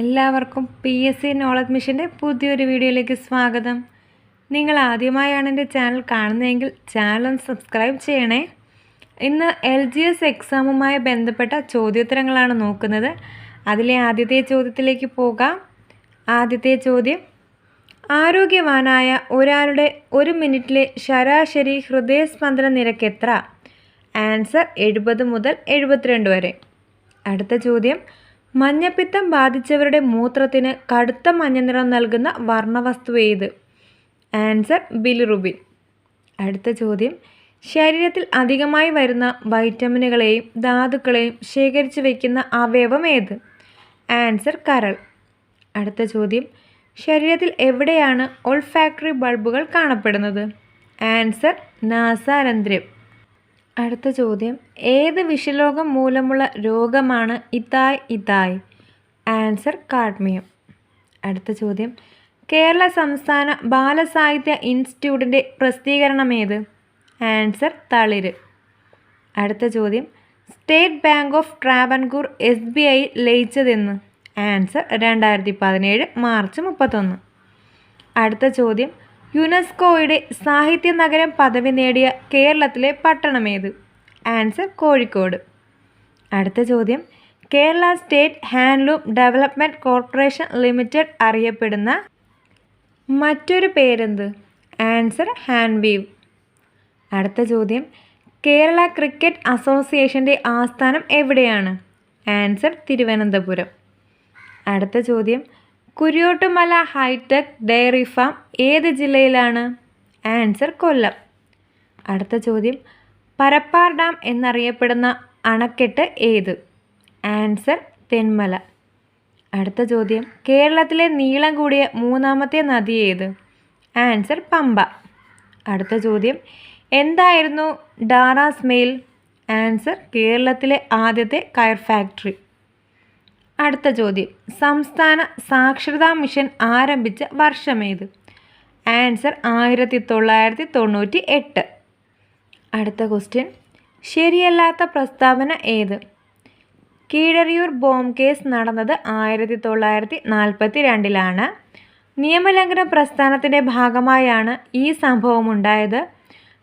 എല്ലാവർക്കും P S C knowledge മിഷന്റെ പുതിയൊരു വീഡിയോയിലേക്ക് സ്വാഗതം. നിങ്ങൾ ആദ്യമായാണ് എന്റെ ചാനൽ കാണുന്നതെങ്കിൽ ചാനൽ ഒന്ന് സബ്സ്ക്രൈബ് ചെയ്യണേ. ഇന്ന് എൽ ജി എസ് എക്സാമുമായി ബന്ധപ്പെട്ട ചോദ്യോത്തരങ്ങളാണ് നോക്കുന്നത്. അതിലെ ആദ്യത്തെ ചോദ്യത്തിലേക്ക് പോകാം. ആദ്യത്തെ ചോദ്യം ആരോഗ്യവാനായ ഒരാളുടെ ഒരു മിനിറ്റിലെ ശരാശരി ഹൃദയസ്പന്ദന നിരക്ക് എത്ര? ആൻസർ എഴുപത് മുതൽ എഴുപത്തിരണ്ട് വരെ. അടുത്ത ചോദ്യം മഞ്ഞപ്പിത്തം ബാധിച്ചവരുടെ മൂത്രത്തിന് കടുത്ത മഞ്ഞ നിറം നൽകുന്ന വർണവസ്തു ഏത് ആൻസർ ബിലിറുബിൻ. അടുത്ത ചോദ്യം. ശരീരത്തിൽ അധികമായി വരുന്ന വൈറ്റമിനുകളെയും ധാതുക്കളെയും ശേഖരിച്ചു വയ്ക്കുന്ന അവയവം ഏത്? ആൻസർ കരൾ. അടുത്ത ചോദ്യം. ശരീരത്തിൽ എവിടെയാണ് ഓൾഫാക്ടറി ബൾബുകൾ കാണപ്പെടുന്നത്? ആൻസർ നാസാരന്ധ്രം. അടുത്ത ചോദ്യം. ഏത് വിഷലോകം മൂലമുള്ള രോഗമാണ് ഇതായ് ഇതായ്? Answer cadmium. അടുത്ത ചോദ്യം. കേരള സംസ്ഥാന ബാലസാഹിത്യ ഇൻസ്റ്റിറ്റ്യൂട്ടിന്റെ പ്രസിദ്ധീകരണം ഏത്? ആൻസർ തളിര്. അടുത്ത ചോദ്യം. State Bank of Travancore S B I ലയിച്ചതെന്ന്? Answer രണ്ടായിരത്തി പതിനേഴ് മാർച്ച് മുപ്പത്തൊന്ന്. അടുത്ത ചോദ്യം. യുനെസ്കോയുടെ സാഹിത്യ നഗരം പദവി നേടിയ കേരളത്തിലെ പട്ടണമേത്? ആൻസർ കോഴിക്കോട്. അടുത്ത ചോദ്യം. Kerala State Handloom Development Corporation Limited അറിയപ്പെടുന്ന മറ്റൊരു പേരെന്ത്? Answer Handweave. അടുത്ത ചോദ്യം. കേരള ക്രിക്കറ്റ് അസോസിയേഷന്റെ ആസ്ഥാനം എവിടെയാണ്? ആൻസർ തിരുവനന്തപുരം. അടുത്ത ചോദ്യം. Kuriyottumala hi tech dairy farm ഏത് ജില്ലയിലാണ്? ആൻസർ കൊല്ലം. അടുത്ത ചോദ്യം പരപ്പാർ ഡാം എന്നറിയപ്പെടുന്ന അണക്കെട്ട് ഏത്? ആൻസർ തെന്മല. അടുത്ത ചോദ്യം കേരളത്തിലെ നീളം കൂടിയ മൂന്നാമത്തെ നദി ഏത്? ആൻസർ പമ്പ. അടുത്ത ചോദ്യം എന്തായിരുന്നു ഡാറാസ് മെയിൽ ആൻസർ കേരളത്തിലെ ആദ്യത്തെ കയർ ഫാക്ടറി. അടുത്ത ചോദ്യം. സംസ്ഥാന സാക്ഷരതാ മിഷൻ ആരംഭിച്ച വർഷമേത്? ആൻസർ ആയിരത്തി തൊള്ളായിരത്തി തൊണ്ണൂറ്റി എട്ട് അടുത്ത ക്വസ്റ്റ്യൻ. ശരിയല്ലാത്ത പ്രസ്താവന ഏത്? കീഴരിയൂർ ബോംബ് കേസ് നടന്നത് ആയിരത്തി തൊള്ളായിരത്തി നാൽപ്പത്തി രണ്ടിലാണ് നിയമലംഘന പ്രസ്ഥാനത്തിന്റെ ഭാഗമായാണ് ഈ സംഭവം ഉണ്ടായത്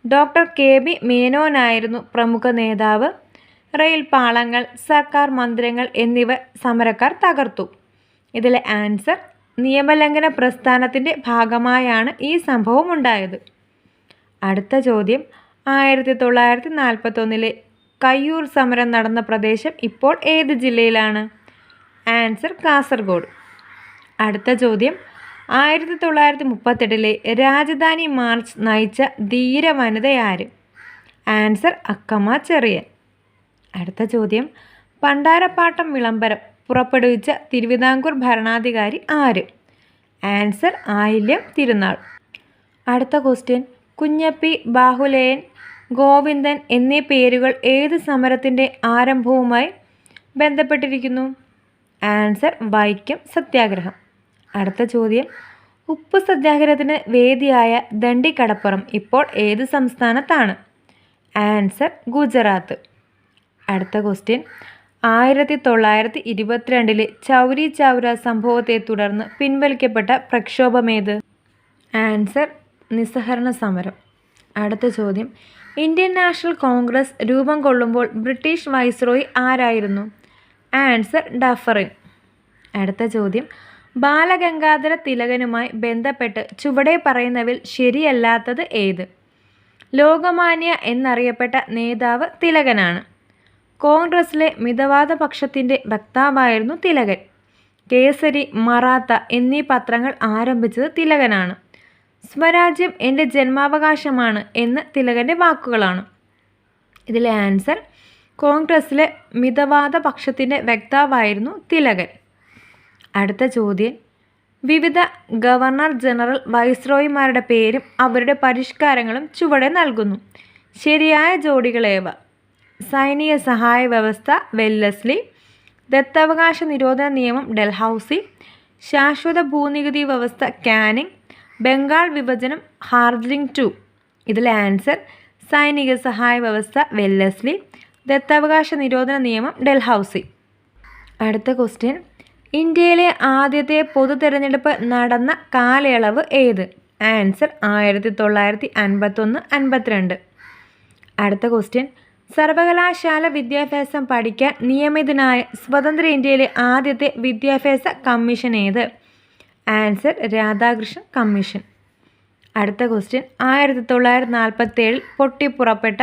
ഡോക്ടർ കെ ബി മേനോനായിരുന്നു പ്രമുഖ നേതാവ്. റെയിൽ പാളങ്ങൾ സർക്കാർ മന്ദിരങ്ങൾ എന്നിവ സമരക്കാർ തകർത്തു. ഇതിലെ ആൻസർ നിയമലംഘന പ്രസ്ഥാനത്തിന്റെ ഭാഗമായാണ് ഈ സംഭവം ഉണ്ടായത്. അടുത്ത ചോദ്യം ആയിരത്തി തൊള്ളായിരത്തി നാൽപ്പത്തൊന്നിലെ കയ്യൂർ സമരം നടന്ന പ്രദേശം ഇപ്പോൾ ഏത് ജില്ലയിലാണ്? ആൻസർ കാസർഗോഡ്. അടുത്ത ചോദ്യം ആയിരത്തി തൊള്ളായിരത്തി മുപ്പത്തെട്ടിലെ രാജധാനി മാർച്ച് നയിച്ച ധീര വനിതയാര് ആൻസർ അക്കമ്മ ചെറിയൻ. അടുത്ത ചോദ്യം. പണ്ടാരപ്പാട്ടം വിളംബരം പുറപ്പെടുവിച്ച തിരുവിതാംകൂർ ഭരണാധികാരി ആര്? ആൻസർ ആയില്യം തിരുനാൾ. അടുത്ത ക്വസ്റ്റ്യൻ. കുഞ്ഞപ്പി ബാഹുലയൻ ഗോവിന്ദൻ എന്നീ പേരുകൾ ഏത് സമരത്തിന്റെ ആരംഭവുമായി ബന്ധപ്പെട്ടിരിക്കുന്നു? ആൻസർ വൈക്കം സത്യാഗ്രഹം. അടുത്ത ചോദ്യം. ഉപ്പ് സത്യാഗ്രഹത്തിന് വേദിയായ ദണ്ഡി കടപ്പുറം ഇപ്പോൾ ഏത് സംസ്ഥാനത്താണ്? ആൻസർ ഗുജറാത്ത്. അടുത്ത ക്വസ്റ്റ്യൻ ആയിരത്തി തൊള്ളായിരത്തി ഇരുപത്തിരണ്ടിലെ ചൗരി ചൗര സംഭവത്തെ തുടർന്ന് പിൻവലിക്കപ്പെട്ട പ്രക്ഷോഭമേത് ആൻസർ നിസ്സഹരണ സമരം. അടുത്ത ചോദ്യം. ഇന്ത്യൻ നാഷണൽ കോൺഗ്രസ് രൂപം കൊള്ളുമ്പോൾ ബ്രിട്ടീഷ് വൈസ്രോയി ആരായിരുന്നു? ആൻസർ ഡഫറിൻ അടുത്ത ചോദ്യം. ബാലഗംഗാധര തിലകനുമായി ബന്ധപ്പെട്ട് ചുവടെ പറയുന്നവിൽ ശരിയല്ലാത്തത് ഏത്? ലോകമാന്യ എന്നറിയപ്പെട്ട നേതാവ് തിലകനാണ്. കോൺഗ്രസിലെ മിതവാദ പക്ഷത്തിന്റെ വക്താവായിരുന്നു തിലകൻ. കേസരി മറാത്ത എന്നീ പത്രങ്ങൾ ആരംഭിച്ചത് തിലകനാണ്. സ്വരാജ്യം എന്റെ ജന്മാവകാശമാണ് എന്ന് തിലകന്റെ വാക്കുകളാണ്. ഇതിലെ ആൻസർ കോൺഗ്രസിലെ മിതവാദ പക്ഷത്തിന്റെ വക്താവായിരുന്നു തിലകൻ. അടുത്ത ചോദ്യം വിവിധ ഗവർണർ ജനറൽ വൈസ്രോയിമാരുടെ പേരും അവരുടെ പരിഷ്കാരങ്ങളും ചുവടെ നൽകുന്നു. ശരിയായ ജോഡികളേവ? സൈനിക സഹായ വ്യവസ്ഥ വെല്ലസ്ലി ദത്തവകാശ നിരോധന നിയമം ഡൽഹൌസി ശാശ്വത ഭൂനികുതി വ്യവസ്ഥ കാനിങ് ബംഗാൾ വിഭജനം ഹാർഡ്ലിംഗ് ടു. ഇതിൽ ആൻസർ സൈനിക സഹായ വ്യവസ്ഥ വെല്ലസ്ലി ദത്തവകാശ നിരോധന നിയമം ഡൽഹൌസി. അടുത്ത ക്വസ്റ്റ്യൻ ഇന്ത്യയിലെ ആദ്യത്തെ പൊതു തിരഞ്ഞെടുപ്പ് നടന്ന കാലയളവ് ഏത്? ആൻസർ ആയിരത്തി തൊള്ളായിരത്തി അൻപത്തൊന്ന് അൻപത്തിരണ്ട്. അടുത്ത ക്വസ്റ്റ്യൻ സർവകലാശാല വിദ്യാഭ്യാസം പഠിക്കാൻ നിയമിതനായ സ്വതന്ത്ര ഇന്ത്യയിലെ ആദ്യത്തെ വിദ്യാഭ്യാസ കമ്മീഷൻ ഏത്? Answer Radhakrishnan commission. അടുത്ത ക്വസ്റ്റ്യൻ. ആയിരത്തി തൊള്ളായിരത്തി നാൽപ്പത്തേഴിൽ പൊട്ടിപ്പുറപ്പെട്ട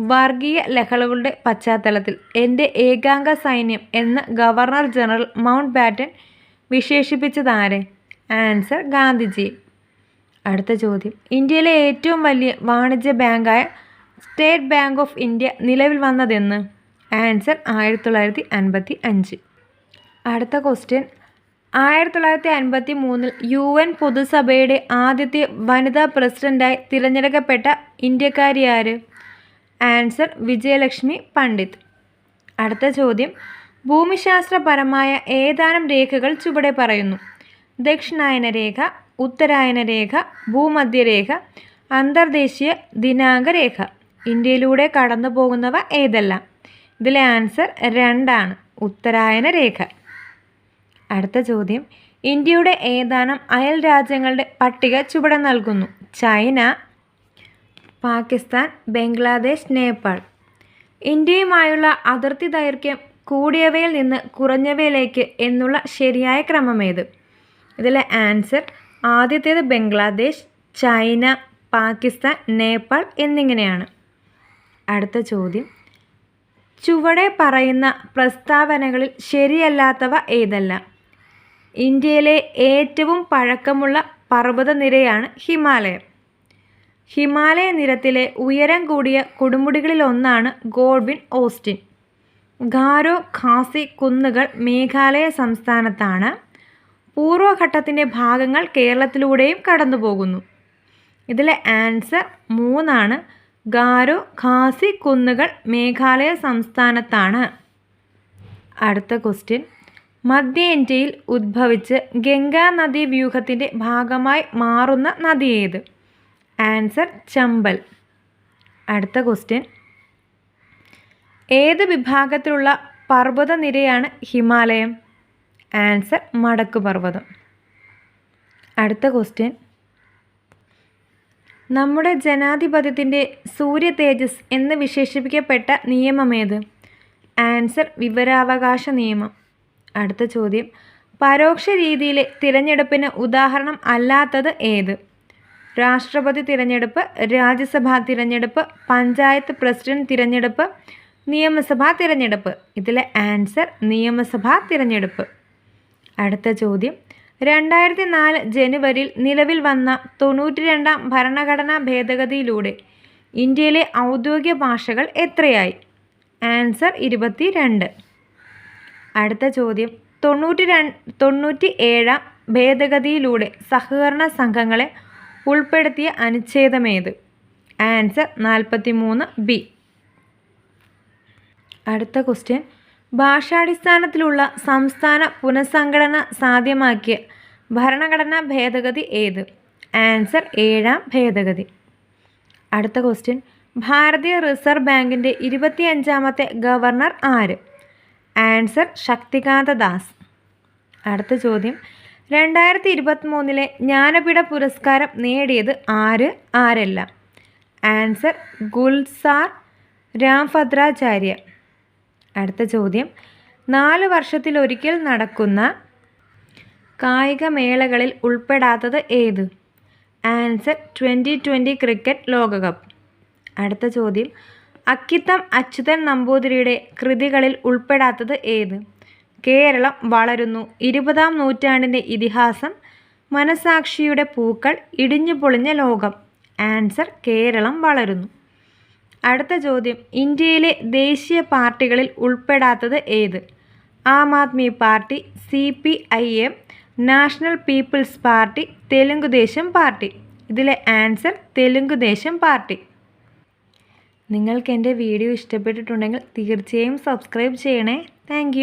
വർഗീയ ലഹളകളുടെ പശ്ചാത്തലത്തിൽ എന്റെ ഏകാംഗ സൈന്യം എന്ന് ഗവർണർ ജനറൽ മൗണ്ട് ബാറ്റൻ വിശേഷിപ്പിച്ചതാരെ? ആൻസർ ഗാന്ധിജി. അടുത്ത ചോദ്യം. ഇന്ത്യയിലെ ഏറ്റവും വലിയ വാണിജ്യ ബാങ്കായ സ്റ്റേറ്റ് ബാങ്ക് ഓഫ് ഇന്ത്യ നിലവിൽ വന്നതെന്ന് ആൻസർ ആയിരത്തി തൊള്ളായിരത്തി അൻപത്തി അഞ്ച് അടുത്ത ക്വസ്റ്റ്യൻ. ആയിരത്തി തൊള്ളായിരത്തി അൻപത്തി മൂന്നിൽ യു എൻ പൊതുസഭയുടെ ആദ്യത്തെ വനിതാ പ്രസിഡന്റായി തിരഞ്ഞെടുക്കപ്പെട്ട ഇന്ത്യക്കാരി ആര്? ആൻസർ വിജയലക്ഷ്മി പണ്ഡിറ്റ്. അടുത്ത ചോദ്യം. ഭൂമിശാസ്ത്രപരമായ ഏതാനും രേഖകൾ ചുവടെ പറയുന്നു. ദക്ഷിണായന രേഖ ഉത്തരായന രേഖ ഭൂമധ്യരേഖ അന്തർദേശീയ ദിനാംഗരേഖ. രേഖ ഇന്ത്യയിലൂടെ കടന്നു പോകുന്നവ ഏതെല്ലാം? ഇതിലെ ആൻസർ രണ്ടാണ്. ഉത്തരായന രേഖ. അടുത്ത ചോദ്യം. ഇന്ത്യയുടെ ഏതാനും അയൽ രാജ്യങ്ങളുടെ പട്ടിക ചുവടെ നൽകുന്നു. ചൈന പാകിസ്ഥാൻ ബംഗ്ലാദേശ് നേപ്പാൾ. ഇന്ത്യയുമായുള്ള അതിർത്തി ദൈർഘ്യം കൂടിയവയിൽ നിന്ന് കുറഞ്ഞവയിലേക്ക് എന്നുള്ള ശരിയായ ക്രമമേത്? ഇതിലെ ആൻസർ ആദ്യത്തേത് ബംഗ്ലാദേശ് ചൈന പാകിസ്ഥാൻ നേപ്പാൾ എന്നിങ്ങനെയാണ്. അടുത്ത ചോദ്യം. ചുവടെ പറയുന്ന പ്രസ്താവനകളിൽ ശരിയല്ലാത്തവ ഏതെല്ലാം? ഇന്ത്യയിലെ ഏറ്റവും പഴക്കമുള്ള പർവതനിരയാണ് ഹിമാലയം. ഹിമാലയ നിരത്തിലെ ഉയരം കൂടിയ കൊടുമുടികളിലൊന്നാണ് ഗോഡ്വിൻ ഓസ്റ്റിൻ. ഗാരോ ഖാസി കുന്നുകൾ മേഘാലയ സംസ്ഥാനത്താണ്. പൂർവഘട്ടത്തിന്റെ ഭാഗങ്ങൾ കേരളത്തിലൂടെയും കടന്നു പോകുന്നു ഇതിലെ ആൻസർ മൂന്നാണ്. ഗാരോ ഖാസി കുന്നുകൾ മേഘാലയ സംസ്ഥാനത്താണ്. അടുത്ത ക്വസ്റ്റ്യൻ. മധ്യ ഇന്ത്യയിൽ ഉദ്ഭവിച്ച് ഗംഗാ നദീ വ്യൂഹത്തിന്റെ ഭാഗമായി മാറുന്ന നദി ഏത്? ആൻസർ ചമ്പൽ. അടുത്ത ക്വസ്റ്റ്യൻ. ഏത് വിഭാഗത്തിലുള്ള പർവതനിരയാണ് ഹിമാലയം? ആൻസർ മടക്ക് പർവതം. അടുത്ത ക്വസ്റ്റ്യൻ. നമ്മുടെ ജനാധിപത്യത്തിന്റെ സൂര്യ തേജസ് എന്ന് വിശേഷിപ്പിക്കപ്പെട്ട നിയമമേത്? ആൻസർ വിവരാവകാശ നിയമം. അടുത്ത ചോദ്യം. പരോക്ഷ രീതിയിലെ തിരഞ്ഞെടുപ്പിന് ഉദാഹരണം അല്ലാത്തത് ഏത്? രാഷ്ട്രപതി തിരഞ്ഞെടുപ്പ് രാജ്യസഭാ തിരഞ്ഞെടുപ്പ് പഞ്ചായത്ത് പ്രസിഡന്റ് തിരഞ്ഞെടുപ്പ് നിയമസഭാ തിരഞ്ഞെടുപ്പ്. ഇതിലെ ആൻസർ നിയമസഭാ തിരഞ്ഞെടുപ്പ്. അടുത്ത ചോദ്യം. രണ്ടായിരത്തി നാല് ജനുവരിയിൽ നിലവിൽ വന്ന തൊണ്ണൂറ്റി രണ്ടാം ഭരണഘടനാ ഭേദഗതിയിലൂടെ ഇന്ത്യയിലെ ഔദ്യോഗിക ഭാഷകൾ എത്രയായി? ആൻസർ ഇരുപത്തി രണ്ട് അടുത്ത ചോദ്യം. തൊണ്ണൂറ്റി രണ്ട് തൊണ്ണൂറ്റി ഏഴാം ഭേദഗതിയിലൂടെ സഹകരണ സംഘങ്ങളെ ഉൾപ്പെടുത്തിയ അനുച്ഛേദമേത്? ആൻസർ നാൽപ്പത്തി മൂന്ന് ബി. അടുത്ത ക്വസ്റ്റ്യൻ. ഭാഷാടിസ്ഥാനത്തിലുള്ള സംസ്ഥാന പുനഃസംഘടന സാധ്യമാക്കിയ ഭരണഘടനാ ഭേദഗതി ഏത്? ആൻസർ ഏഴാം ഭേദഗതി. അടുത്ത ക്വസ്റ്റ്യൻ. ഭാരതീയ റിസർവ് ബാങ്കിന്റെ ഇരുപത്തിയഞ്ചാമത്തെ ഗവർണർ ആര്? ആൻസർ ശക്തികാന്ത ദാസ്. അടുത്ത ചോദ്യം. രണ്ടായിരത്തി ഇരുപത്തി മൂന്നിലെ ജ്ഞാനപീഠ പുരസ്കാരം നേടിയത് ആര്? ആരെല്ലാം. ആൻസർ ഗുൽസാർ രാംഭദ്രാചാര്യ. അടുത്ത ചോദ്യം. നാല് വർഷത്തിലൊരിക്കൽ നടക്കുന്ന കായികമേളകളിൽ ഉൾപ്പെടാത്തത് ഏത്? ആൻസർ ട്വന്റി ട്വന്റി ക്രിക്കറ്റ് ലോകകപ്പ്. അടുത്ത ചോദ്യം. അക്കിത്തം അച്യുതൻ നമ്പൂതിരിയുടെ കൃതികളിൽ ഉൾപ്പെടാത്തത് ഏത്? കേരളം വളരുന്നു. ഇരുപതാം നൂറ്റാണ്ടിന്റെ ഇതിഹാസം. മനസാക്ഷിയുടെ പൂക്കൾ ഇടിഞ്ഞു പൊളിഞ്ഞ ലോകം. ആൻസർ കേരളം വളരുന്നു. അടുത്ത ചോദ്യം ഇന്ത്യയിലെ ദേശീയ പാർട്ടികളിൽ ഉൾപ്പെടാത്തത് ഏത്? Aam Aadmi party C P I M National People's Party Telugu Desam party. ഇതിലെ ആൻസർ തെലുങ്കുദേശം പാർട്ടി. നിങ്ങൾക്ക് എന്റെ വീഡിയോ ഇഷ്ടപ്പെട്ടിട്ടുണ്ടെങ്കിൽ തീർച്ചയായും സബ്സ്ക്രൈബ് ചെയ്യണേ. താങ്ക്